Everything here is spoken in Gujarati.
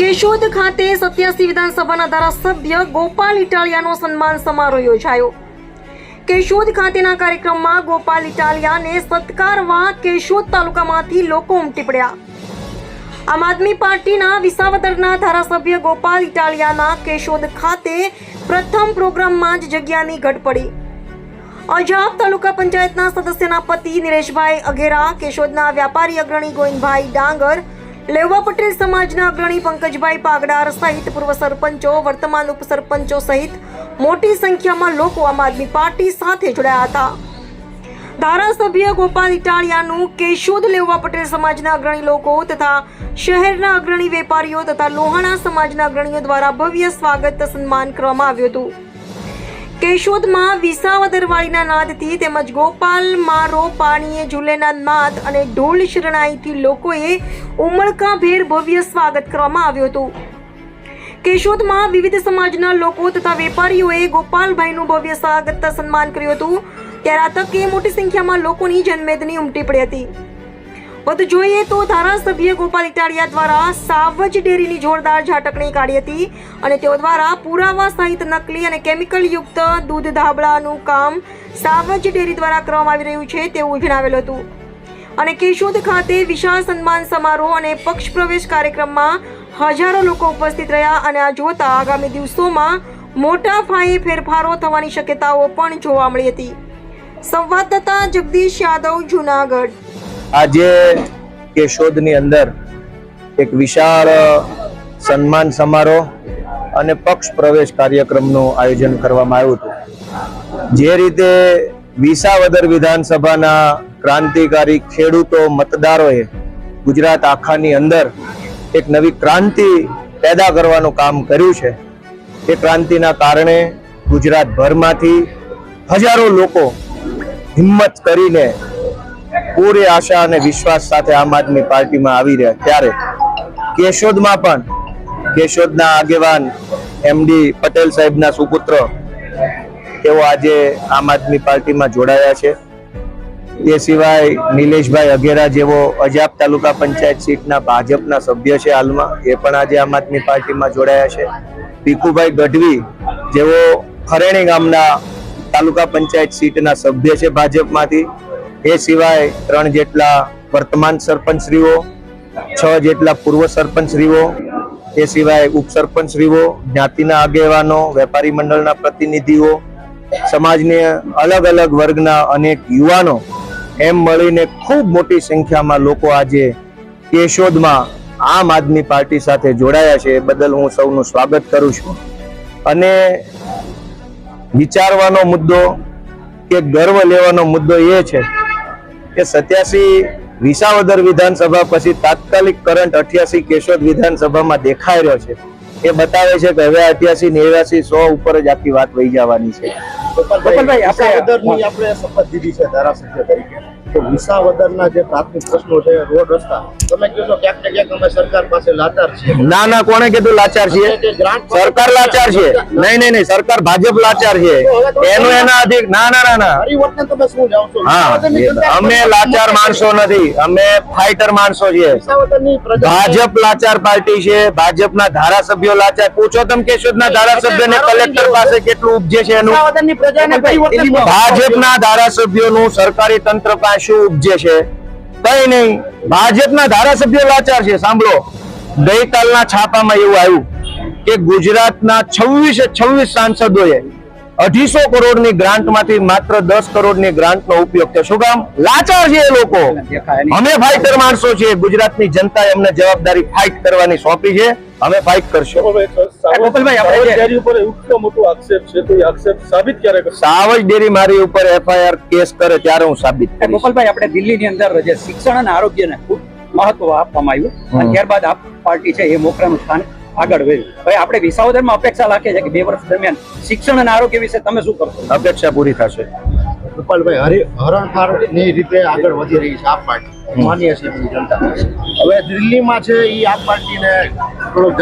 કેશોદ ખાતે સત્યાસી વિધાનસભાના ધારાસભ્ય ગોપાલ ઇટાલિયાનો સન્માન સમારોહ યોજાયો. કેશોદ ખાતેના કાર્યક્રમમાં ગોપાલ ઇટાલિયાને સત્કારવા કેશોદ તાલુકામાંથી લોકો ઉમટી પડ્યા. આમ આદમી પાર્ટીના વિસાવદરના ધારાસભ્ય ગોપાલ ઇટાલિયાના કેશોદ ખાતે પ્રથમ પ્રોગ્રામમાં જ જગ્યાની ઘટ પડી અજાબ તાલુકા પંચાયતના સદસ્યના પતિ નિરેશભાઈ અઘેરા, કેશોદના વ્યાપારી અગ્રણી ગોવિંદભાઈ ડાંગર લેવા પટેલ સમાજના અગ્રણી પંકજભાઈ પાગડાર સહિત પૂર્વ સરપંચો, વર્તમાન ઉપસરપંચો સહિત મોટી સંખ્યામાં લોકો આમ આદમી પાર્ટી સાથે જોડાયા હતા. ધારાસભ્ય ગોપાલ ઇટાળિયાનું કેશોદ લેવા પટેલ સમાજના અગ્રણી લોકો તથા શહેરના અગ્રણી વેપારીઓ તથા લોહાણા સમાજના અગ્રણીઓ દ્વારા ભવ્ય સ્વાગત સન્માન કરવામાં આવ્યું હતું. કેશોદમાં વિસાવદરવાળીના નાદથી તેમજ ગોપાલ મારો પાણીએ ઝૂલેના નાદ અને ઢોલ શરણાઈથી લોકોએ ઉમળકાભેર ભવ્ય સ્વાગત કરવામાં આવ્યું હતું. કેશોદમાં વિવિધ સમાજના લોકો તથા વેપારીઓએ ગોપાલભાઈનું ભવ્ય સ્વાગત સન્માન કર્યું હતું. ત્યારે આ તકે મોટી સંખ્યામાં લોકોની જનમેદની ઉમટી પડી હતી. વધુ જોઈએ તો ધારાસભ્ય ગોપાલ ઇટાલિયા દ્વારા સાવજ ડેરીની જોરદાર ઝાટકણી કાઢી હતી અને તેઓ દ્વારા પુરાવા સહિત નકલી અને કેમિકલ યુક્ત દૂધ ધાબળાનું કામ સાવજ ડેરી દ્વારા કરવામાં આવી રહ્યું છે તેવું જણાવેલું હતું. અને કેશોદ ખાતે વિશાળ સન્માન સમારોહ અને પક્ષ પ્રવેશ કાર્યક્રમમાં હજારો લોકો ઉપસ્થિત રહ્યા અને આ જોતા આગામી દિવસોમાં મોટા પાયે ફેરફારો થવાની શક્યતાઓ પણ જોવા મળી હતી. સંવાદદાતા જગદીશ યાદવ જુનાગઢ આજે કેશોદની અંદર એક વિશાળ સન્માન સમારોહ અને પક્ષ પ્રવેશ કાર્યક્રમનું આયોજન કરવામાં આવ્યું હતું. જે રીતે વિસાવદર વિધાનસભાના ક્રાંતિકારી ખેડૂતો મતદારોએ ગુજરાત આખાની અંદર એક નવી ક્રાંતિ પેદા કરવાનું કામ કર્યું છે. એ ક્રાંતિના કારણે ગુજરાતભરમાંથી હજારો લોકો હિંમત કરીને પૂરી આશા અને વિશ્વાસ સાથે આમ આદમી પાર્ટીમાં આવી રહ્યા. ત્યારે કેશોદમાં પણ કેશોદના આગેવાન એમડી પટેલ સાહેબના સુપુત્ર તેઓ આજે આમ આદમી પાર્ટીમાં જોડાયા છે. તે સિવાય નિલેશભાઈ અઘેરા જેવો અજાબ તાલુકા પંચાયત સીટના ભાજપના સભ્ય છે હાલમાં, એ પણ આજે આમ આદમી પાર્ટીમાં જોડાયા છે. ભીખુભાઈ ગઢવી જેઓ ખરેણી ગામના તાલુકા પંચાયત સીટના સભ્ય છે ભાજપમાંથી. એ સિવાય ત્રણ જેટલા વર્તમાન સરપંચશ્રીઓ, છ જેટલા પૂર્વ સરપંચશ્રીઓ, એ સિવાય ઉપસરપંચશ્રીઓ, જ્ઞાતિના આગેવાનો, વેપારી મંડળના પ્રતિનિધિઓ, સમાજની અલગ અલગ વર્ગના અનેક યુવાનો એમ મળીને ખૂબ મોટી સંખ્યામાં લોકો આજે કેશોદમાં આમ આદમી પાર્ટી સાથે જોડાયા છે. એ બદલ હું સૌનું સ્વાગત કરું છું. અને વિચારવાનો મુદ્દો કે ગર્વ લેવાનો મુદ્દો એ છે કે સત્યાસી વિસાવદર વિધાનસભા પછી તાત્કાલિક કરંટ અઠ્યાસી કેશોદ વિધાનસભામાં દેખાઈ રહ્યો છે. એ બતાવે છે કે હવે અઠ્યાસી નેવ્યાસી સો ઉપર જ આખી વાત વહી જવાની છે. આપણે શપથ લીધી છે ધારાસભ્ય તરીકે. તો વિસાવદરના જે પ્રાથમિક પ્રશ્નો છે રોડ રસ્તા તમે કહો ક્યાંક ને ક્યાંક અમે સરકાર પાસે લાચાર છીએ? ના ના કોણે કીધું લાચાર છીએ? સરકાર લાચાર છે. નહીં નહીં નહીં સરકાર ભાજપ લાચાર છે. એનું એના અધિક ના ના ના ના. તમે શું જાઓ હા અમે લાચાર માણસો નથી. અમે ફાઈટર માણસો છીએ. ભાજપ લાચાર પાર્ટી છે. ભાજપના ધારાસભ્યો લાચાર પૂછો તમે કેશોદના ધારાસભ્યને કલેક્ટર પાસે કેટલું ઉપજે છે એનું? ધારાસભ્યો નું ભાજપના ધારાસભ્યોનું સરકારી તંત્ર પાસે શું ઉપજે છે? કઈ નહીં. ભાજપના ધારાસભ્ય લાચાર છે સાંભળો. ગઈકાલના છાપામાં એવું આવ્યું કે ગુજરાતના છવ્વીસે છવ્વીસ સાંસદોએ અઢીસો કરોડની ગ્રાન્ટમાંથી માત્ર દસ કરોડની ગ્રાન્ટનો ઉપયોગ થયો શું કામ? લાચાર છે એ લોકો. અમે ફાઈટર માણસો છીએ. ગુજરાતની જનતાએ અમને જવાબદારી ફાઇટ કરવાની સોંપી છે. અમે ફાઇટ કરશું. સાવજ ડેરી મારી ઉપર એફઆઈઆર કેસ કરે ત્યારે હું સાબિત કરીશ. ગોપાલભાઈ આપણે દિલ્હીની અંદર જે શિક્ષણ અને આરોગ્યને ખૂબ મહત્વ આપવામાં આવ્યું અને ત્યારબાદ આ પાર્ટી છે એ મોખરાનું સ્થાન આગળ વધ્યું. હવે આપણે વિસાવદરમાં અપેક્ષા રાખીએ છીએ કે બે વર્ષ દરમિયાન શિક્ષણ અને આરોગ્ય વિશે તમે શું કરશો? અપેક્ષા પૂરી થશે. ગોપાલભાઈ, હરી હરણફાળની રીતે આગળ વધી રહી છે આ પાર્ટી. માન્ય છે જનતા હવે દિલ્હીમાં છે એ આ પાર્ટીને થોડોક